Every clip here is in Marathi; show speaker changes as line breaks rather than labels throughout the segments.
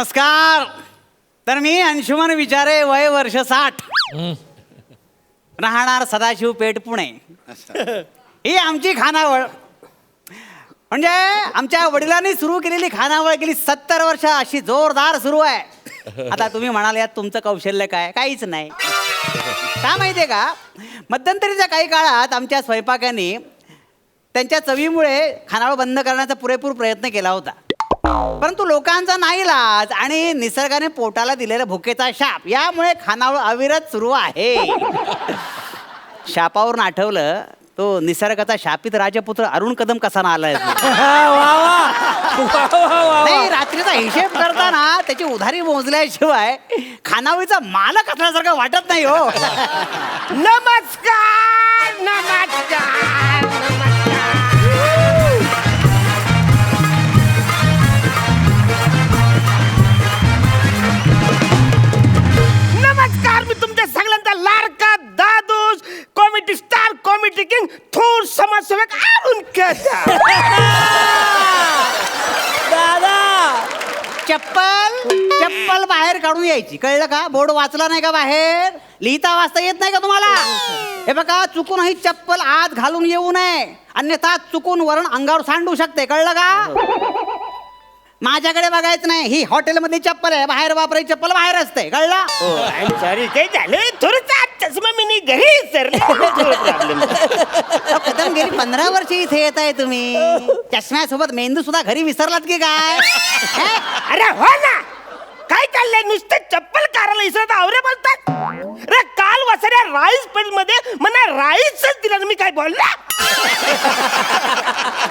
नमस्कार. तर मी अंशुमन विचारे वय वर्ष साठ. राहणार सदाशिव पेठ पुणे. ही आमची खानावळ. म्हणजे आमच्या वडिलांनी सुरू केलेली खानावळ गेली सत्तर वर्ष अशी जोरदार सुरू आहे. आता तुम्ही म्हणाल यात तुमचं कौशल्य काय? काहीच नाही. का माहितीये का? मध्यंतरीच्या काही काळात आमच्या स्वयंपाकांनी त्यांच्या चवीमुळे खानावळ बंद करण्याचा पुरेपूर प्रयत्न केला होता. परंतु लोकांचा नाईलाज आणि निसर्गाने पोटाला दिलेला भुकेचा शाप. यामुळे खानावळ अविरत सुरू आहे. शापावरून आठवलं तो निसर्गाचा शापित राजपुत्र अरुण कदम कसा ना आलाय नाही रात्रीचा हिशेब करताना त्याची उधारी मोजल्याशिवाय खानावळीचा मालक असल्यासारखं वाटत नाही हो.
नमस्कार नमस्कार. तुमच्या लाडका Dadus comedy star comedy king थोर समाजसेवक अरुण कदम
दादा
चप्पल चप्पल बाहेर काढून यायची. कळलं का? बोर्ड वाचला नाही का बाहेर? लिहिता वाचता येत नाही का तुम्हाला? हे बघा चुकून ही चप्पल आत घालून येऊ नये. अन्यथा चुकून वरण अंगावर सांडू शकते. कळलं का? माझ्याकडे बघायचं नाही. ही हॉटेलमधली चप्पल आहे. बाहेर वापरायची चप्पल बाहेर असते कळलं?
सॉरी काही झालं. थोडंसं चष्मा मी नाही घरी सर
गेली. पंधरा वर्ष इथे येत आहे तुम्ही. चष्म्यासोबत मेंदू सुद्धा घरी विसरलात की काय?
अरे हो ना. काय चाललंय? नुसतं चप्पल काराला इसरत आवरे बोलतात. अरे काल वसऱ्या राईस पेल मध्ये मला राईसच दिला मी काय बोलला?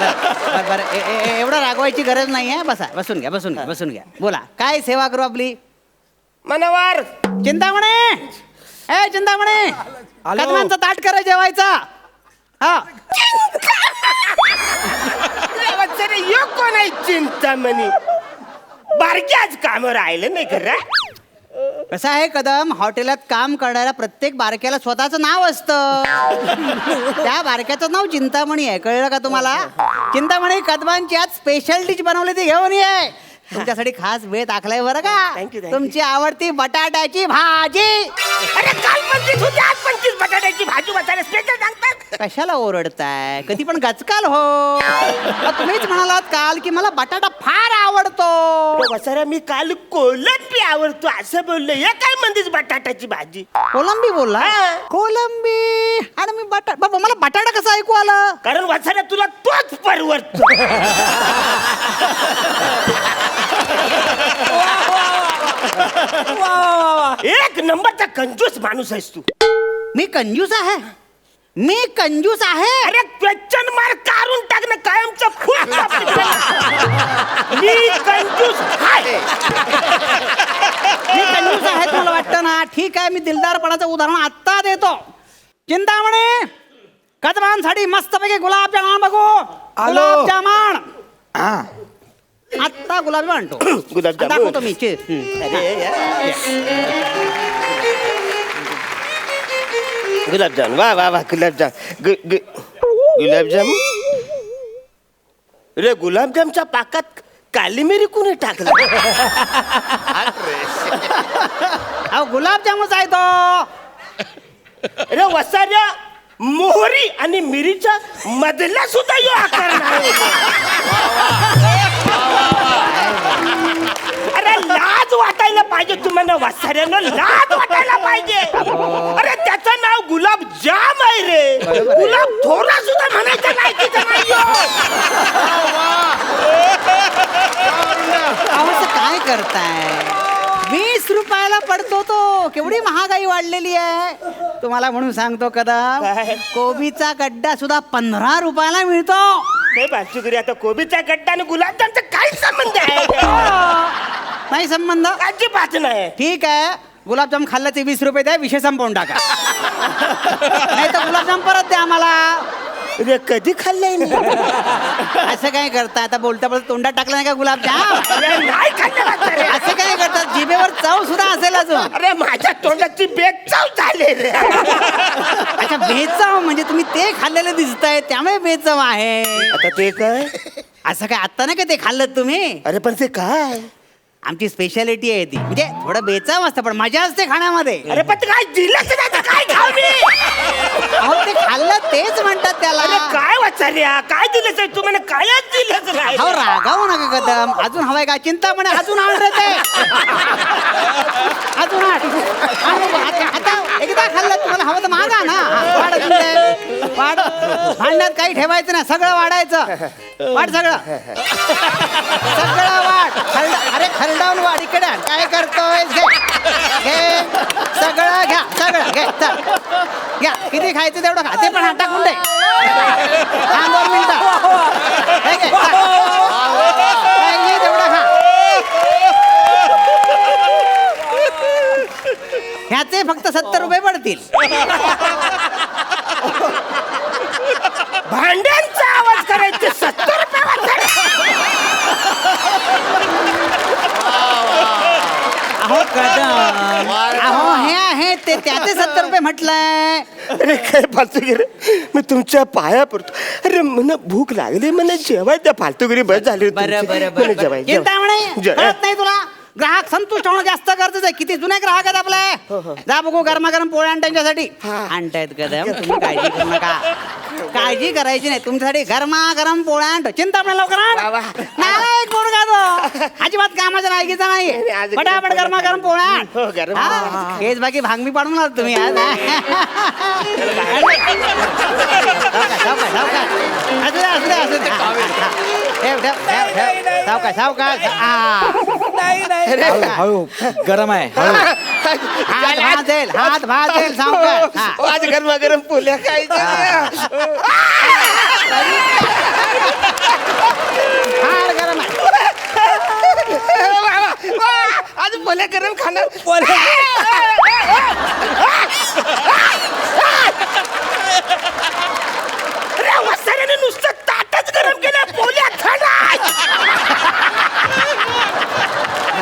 बरं, बरं. ए- ए- ए- एवढं रागवायची गरज नाही आहे. बसा बसून घ्या बसून घ्या बसून घ्या. बोला काय सेवा करू आपली?
मनवार.
चिंतामणे! ए चिंतामणे! कदमांचा ताट करा जेवायचा. हा.
वसरे यो कोण आहे चिंतामणी? बारकी आज काम राहिलं नाही खरं
कसं आहे कदम? हॉटेलात काम करणाऱ्या प्रत्येक बारक्याला स्वतःचं नाव असतं. त्या बारक्याचं नाव चिंतामणी आहे. कळलं का तुम्हाला? चिंतामणी कदमांची आज स्पेशल डिश बनवली ती घेऊन ये. तुमच्यासाठी खास वेळ टाकलाय बरं का?
Thank you, thank you.
तुमची आवडती बटाट्याची भाजी.
अरे काल पंचवीस होती आज पंचवीस बटाट्याची भाजी बसायला स्पेशल सांगतात.
कशाला ओरडताय? कधी पण गचकाल हो. तुम्हीच म्हणालात काल की मला बटाटा फार आवडतो.
वसऱ्या मी काल कोलंबी आवडतो असं बोललो. हे काय म्हणतेस बटाट्याची भाजी?
कोलंबी बोलला?
हा.
कोलंबी? आणि मी बटाटा बाबा मला बटाटा कसं ऐकू आलं?
कारण वसऱ्या तुला तोच परवडतो. एक नंबरचा कंजूस माणूस आहेस तू.
मी कंजूस आहे. मी कंजूस आहे.
अरे क्वेश्चन मार्क काढून टाक ना कायमचं फुल मी कंजूस आहे.
मी कंजूस आहे तुम्हाला वाटतं ना? ठीक आहे मी दिलदारपणाचं उदाहरण आत्ता देतो. चिंतामणे कदमांसाठी मस्तपैकी गुलाबजामान बघू.
आलो.
गुलाबजामान. आत्ता गुलाबजाम आणतो.
गुलाबजामुन.
दाखवतो मी चे-.
गुलाबजाम वा वा वा गुलाबजाम गु- गु- गुलाबजाम रे गुलाबजामच्या पाकात काली मिरी कुणी टाकलं?
अहो गुलाबजामच आहे तो.
रे वसाऱ्या मोहरी आणि मिरीच्या मधला सुद्धा यो आकार नाही. अरे लाज वाटायला पाहिजे तुम्हाला वसाऱ्यानं लाज वाटायला पाहिजे. अरे त्याचं नाव गुलाब जाम आहे रे. गुलाब थोडा सुद्धा म्हणायचं नाही तिचं नाही यो.
अहो, असं काय करताय? वीस रुपयाला पडतो तो. केवढी महागाई वाढलेली आहे. तुम्हाला म्हणून सांगतो कदम
काय?
कोबीचा गड्डा सुद्धा पंधरा रुपयाला मिळतो.
हे बाजूकरी आता कोबीचा गड्डा आणि गुलाबजामचा काय संबंध आहे?
नाही संबंध?
अजिबात नाही.
ठीक आहे. गुलाबजाम खाल्ल्याचे वीस रुपये द्या विषय संपवून टाका. नाही तर गुलाबजाम परत द्या आम्हाला.
कधी खाल्लंय मी?
असं काय करता आता बोलता बोलता तोंडात टाकलं नाही का गुलाबजाम?
अरे नाही खाल्लं म्हातारे.
असं काय करतात? जिभेवर चव सुद्धा असेल अजून.
अरे माझ्या तोंडाची बेचाव झाले रे.
अच्छा बेचव म्हणजे तुम्ही ते खाल्लेलं दिसताय त्यामुळे बेचव आहे.
आता ते काय?
असं काय आता नाही का ते खाल्लं तुम्ही?
अरे पण ते काय?
आमची स्पेशालिटी आहे ती. म्हणजे थोडं बेचाव असतं पण मजा असते खाण्यामध्ये.
अरे पण ते काय नाही तर काय खाऊ मी?
अहो ते खाल्लं तेच म्हणतात त्याला.
अरे काय वाचार्या? काय दिलंच आहे? तू म्हणे कायच दिलंच नाही
अहो रागावू नका कदम. अजून हवाय का? चिंतामणे अजून आण रे ते. अजून आण. आण बघू, आता आता एकदा खाल्लं तुम्हाला हवं तर मागा ना. हा, वाढ अजून. वाढ. भांड्यात काही ठेवायचं नाही सगळं वाढायचं. वाढ सगळं. सगळं वाढ अरे खरडावून वाडीकडे काय करतोय घे. घे. सगळं घ्या. सगळं घे. घ्या. किती खायचं तेवढं खा. ते पण हात टाकून दे. दोन मिनिटं. तेवढं खा. ह्याचे फक्त सत्तर रुपये पडतील
भांड्यांचा आवाज करायचे सत्तर रुपये वाचारे.
अहो कदम अहो हे आहे ते त्याचे सत्तर रुपये म्हटलंय.
अरे काय फालतूगिरी मी तुमच्या पाया पडतो. अरे मला भूक लागली मला जेवाय त्या फालतूगिरी बस झाली होती.
बरं
तुमची.
बरं
मला
बरं
जेवाय
चिंता म्हणे.
जे-
कळत नाही तुला. ग्राहक संतुष्ट होणं जास्त गरजेचं आहे. किती जुने ग्राहक आहेत आपले? जा बघू गरमागरम पोळ्या आण त्यांच्यासाठी आणतायत कदम तुम्ही काळजी करू नका. काळजी करायची नाही. तुमच्यासाठी गरमागरम पोळ्या आणतो. चिंता म्हणे लवकर. आण. नाही का तो. अजिबात कामाच्या लायकीचा
नाही,
पटापट गरमागरम पोळ्या आण.
हो, गरम.
हा, हेच बाकी भांगमी पाडून आलात तुम्ही आज सावकाश, सावकाश. असू दे, असू दे, असू दे. हा, हा, हा. ठेव, ठेव, ठेव, ठेव. सावकाश, सावकाश. हा.
नाही. नाही
हळू हळू. गरम आहे हळू.
हात भाजेल हात भाजेल सावकाश हा.
ओ, आज गरमागरम पोल्या खायच्या.
फार गरम आहे.
आज पोल्या गरम खाणार. अरे वसाऱ्याने नुसतं ताटच गरम केलं पोल्या थंड आहे.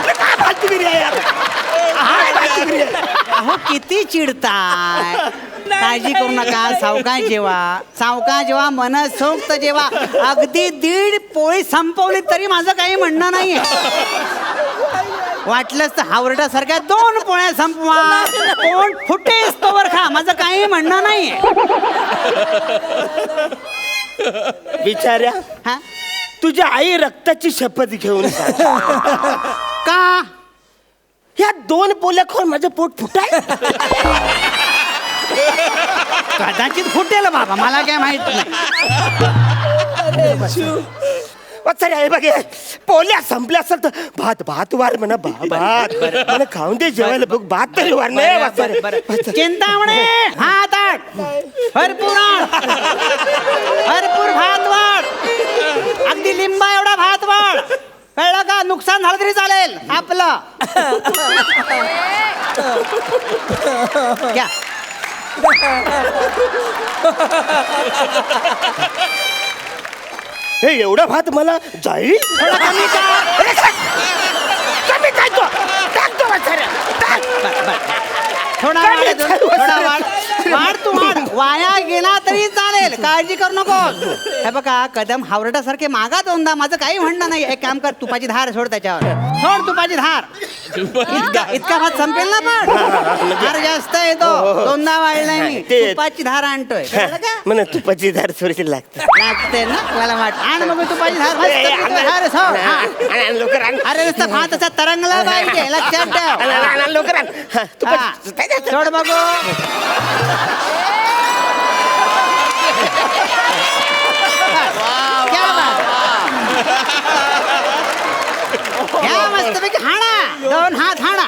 अरे काय फालतूगिरी आहे यार? काय फालतूगिरी आहे?
अहो किती चिडताय. काळजी करू नका सावकाश जेवा. सावकाश जेवा मनसोक्त जेवा. अगदी दीड पोळी संपवली तरी माझं काही म्हणणं नाहीये. वाटलंच तर हावरटासारख्या दोन पोळ्या संपवा. कोण फुटेस तोवर खा माझं काही म्हणणं नाहीये.
बिचाऱ्या
हा?
तुझ्या आई रक्ताची शपथ घेऊन सांग.
का?
या दोन पोल्या खाऊन माझं पोट फुटाय?
कदाचित फुटेल बाबा मला काय माहीत नाही.
वत्सरे आहे बघे पोल्या संपल्या असेल तर भात भात वार म्हणा भा- भात. मला खाऊन दे जेवायला बघ भात तरी वार नाही.
चिंतामणे हात आठ भरपूर आण भरपूर भात वाढ. अगदी लिंबा एवढा भात वाढ. कळलं का? नुकसान झालं तरी चालेल. आपलं. घ्या.
हे एवढा भात मला जाईल?
थोडं कमी का
अरे, कमी काय तो टाकतो वत्सरे, टाक.
बर, बर. थोडा
कमी
वाढ अजून,
चालू
थोडा
असेल.
वाढ वाढ तू वाढ वाया गेला चालेल काळजी करू नको. हे बघा कदम हावरटासारखे मागा दोनदा माझं काही म्हणणं नाही. एक काम कर तुपाची धार सोड त्याच्यावर. सोड तुपाची धार. इतका इतका भात संपेल ना पण. धार जास्त येतो दोनदा वाढलाय मी.
ते-
तुपाची धार आणतोय. कळलं का?
तुपाची धार थोडीशी लागते.
लागते ना? मला वाट आण मग तुपाची धार. मस्त धार सोड. हा.
आण, आण, लवकर आण.
अरे नुसतं भात असा तरंगला पाहिजे. लक्षात
आण,
ठेव.
आण, आण, लवकर आण. हा,
हा.
तुपाची- काय झालं?
सोड बघू क्या बात घ्या मस्तपैकी हाणा दोन हात हाणा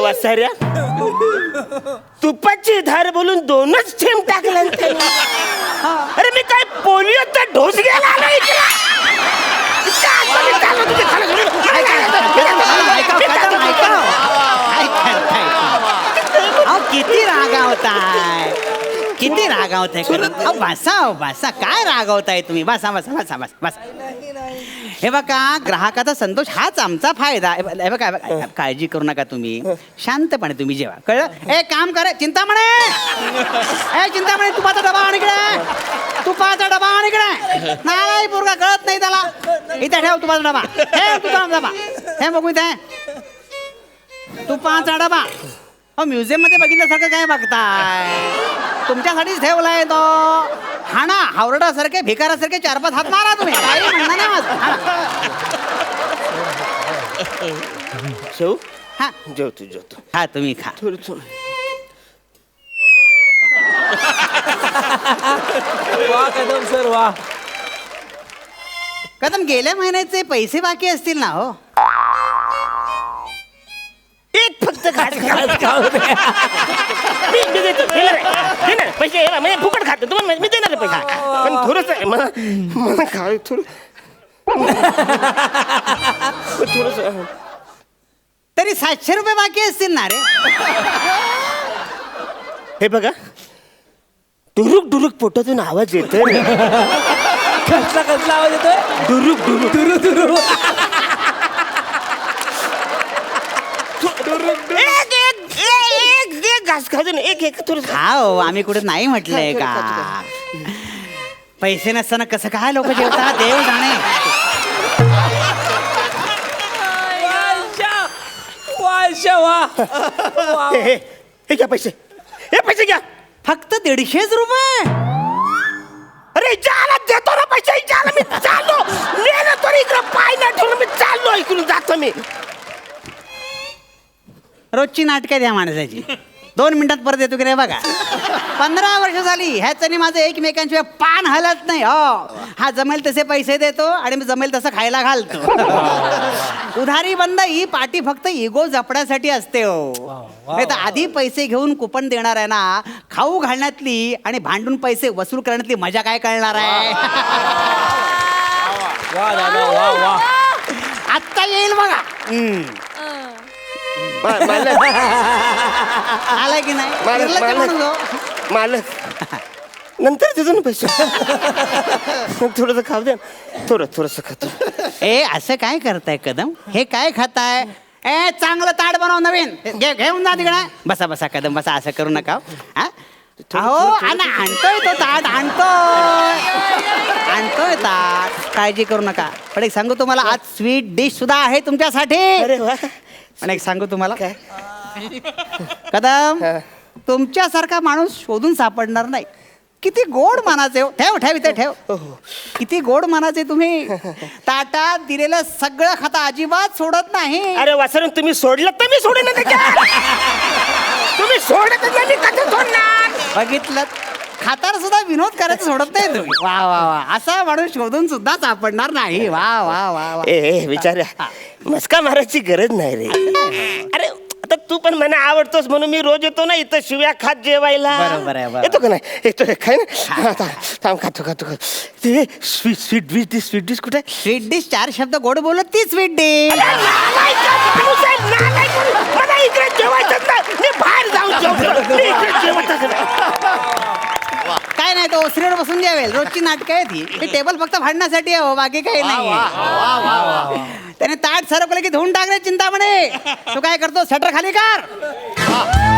वसाऱ्या तुपाची धार बोलून दोनच थेंब टाकला ना. अरे मी काय पोलिओचा ढोस घ्यायला आलो इकडे. इतका आतमध्ये चालला तुझ्या खाली घरी.
ऐका, ऐका, कदम, ऐका. ऐका, ऐका. अहो किती रागावताय किती रागावताय कदम अहो बसा अहो, बसा. काय रागावताय तुम्ही? बसा बसा बसा बसा बसा. हे बघा ग्राहकाचा संतोष हाच आमचा फायदा. हे बघा- हे बघा हे बघा, काळजी करू नका तुम्ही. शांतपणे तुम्ही जेवा. कळलं? ए काम कर. चिंतामणे! ए चिंतामणे तुपाचा डबा आण इकडे. तुपाचा डबा आण इकडे. नाही पोरगा कळत नाही त्याला. इथे ठेव तुपाचा डबा. हे तुझा डबा. हे बघू इथे. तुपाचा डबा. हो म्युझियममध्ये बघितल्यासारखं काय बघताय? तुमच्यासाठीच ठेवलाय तो. हाणा हावरडासारखे भिकारासारखे चार पाच हात मारा तुम्ही. काही म्हणणं नाही माझं. हा.
जेवतो जेवतो.
हा तुम्ही खा.
थोडं थोडं.
वा कदम सर वा.
कदम गेल्या महिन्याचे पैसे बाकी असतील ना हो?
एक फक्त घास खा. मी मी देतो देणार आहे. देणार आहे. पैसे येणार म्हणजे फुकट खातो तुम्हाला मी देणार आहे पैसे पण थोडस मला मला काय थोडं थोडस
तरी सातशे रुपये बाकी असतील ना रे
हे बघा डुरुक डुरुक पोटातून आवाज येतोय.
कसला कसला आवाज येतोय
डुरुक डुरुक
दुरू दुरू
एक एक एक एक एक घास खातो ना एक एक
हा हो आम्ही कुठे नाही म्हटलंय का? पैसे नसताना कसं काय लोक जेवतात? देव जाणे.
हे हे हे घ्या पैसे. हे पैसे घ्या.
फक्त दीडशेच रुपये.
अरे जाला देतो ना पैसे जाला मी चाललो. नेलं तर इकडं पाय नाही ठेवून मी चाललो इकडून जातो मी.
रोजची नाटकं द्या माणसाची. दोन मिनिटात परत येतो की नाही बघा. पंधरा वर्ष झाली ह्याच्यानी माझं एकमेकांशिवाय पान हलत नाही हो. हा जमेल तसे पैसे देतो आणि मी जमेल तसं खायला घालतो. उधारी बंद ही पाठी फक्त इगो जपण्यासाठी असते हो. नाही तर आधी पैसे घेऊन कुपन देणार आहे ना खाऊ घालण्यातली आणि भांडून पैसे वसूल करण्यातली मजा काय कळणार आहे?
वा दादा वा वा
आत्ता येईल बघा.
मा- मालक.
आलाय की नाही?
मालक. मालक. मालक. नंतर देतो ना पैसे. थोडस खाऊ दे. ना. थोडं थोडस खातो.
ए असं काय करताय कदम? हे काय खाताय? ए चांगलं ताट बनव नवीन. घे घेऊन जा तिकडे. बसा बसा कदम बसा असं करू नका हो. हा? अहो आणि आणतोय तो ताट आणतोय. आणतोय ताट. काळजी करू नका. पण एक सांगू तुम्हाला आज स्वीट डिश सुद्धा आहे तुमच्यासाठी.
अरे वा.
पण एक सांगू तुम्हाला.
काय?
कदम.
हा.
तुमच्यासारखा माणूस शोधून सापडणार नाही. किती गोड मानाचे हो. ठेव ठेव इथे ठेव.
हो.
किती गोड मानाचे तुम्ही. ताटात दिलेलं सगळं खाता अजिबात सोडत नाही.
अरे वासरून तुम्ही सोडलं तर मी सोडेन. तुम्ही सोडत नाही मी कसं सोडणार?
बघितलं. खाताना सुद्धा विनोद करायचं सोडत नाही तुम्ही. वा वा वा. असा माणूस शोधून सुद्धा सापडणार नाही. वा वा वा वा.
ए विचारा. मस्का मारायची गरज नाही रे. अरे आता तू पण मला आवडतोस म्हणून मी रोज येतो ना इथं शिव्या खात जेवायला.
बरोबर आहे, बरोबर.
येतो का नाही? येतो खाय ना. हा, थांब खातो खातो खातो. ते sweet sweet dish dish sweet dish कुठे? आहे?
स्वीट डिश चार शब्द गोड बोलत ती स्वीट डिश.
अरे नालायका माणूस आहे, नालायक माणूस. मला इकडे जेवायचंच नाही. मी बाहेर जाऊन जेवतो. मी इकडे जेवतच नाही.
काय नाही तो ओसरीवर बसून जेवेल. रोजची नाटकं आहे ती. ही टेबल फक्त भांडण्यासाठी आहे हो बाकी काही नाही त्याने ताट सरकलं की धुवून टाकले चिंतामणे. तू काय करतो शटर खाली कर.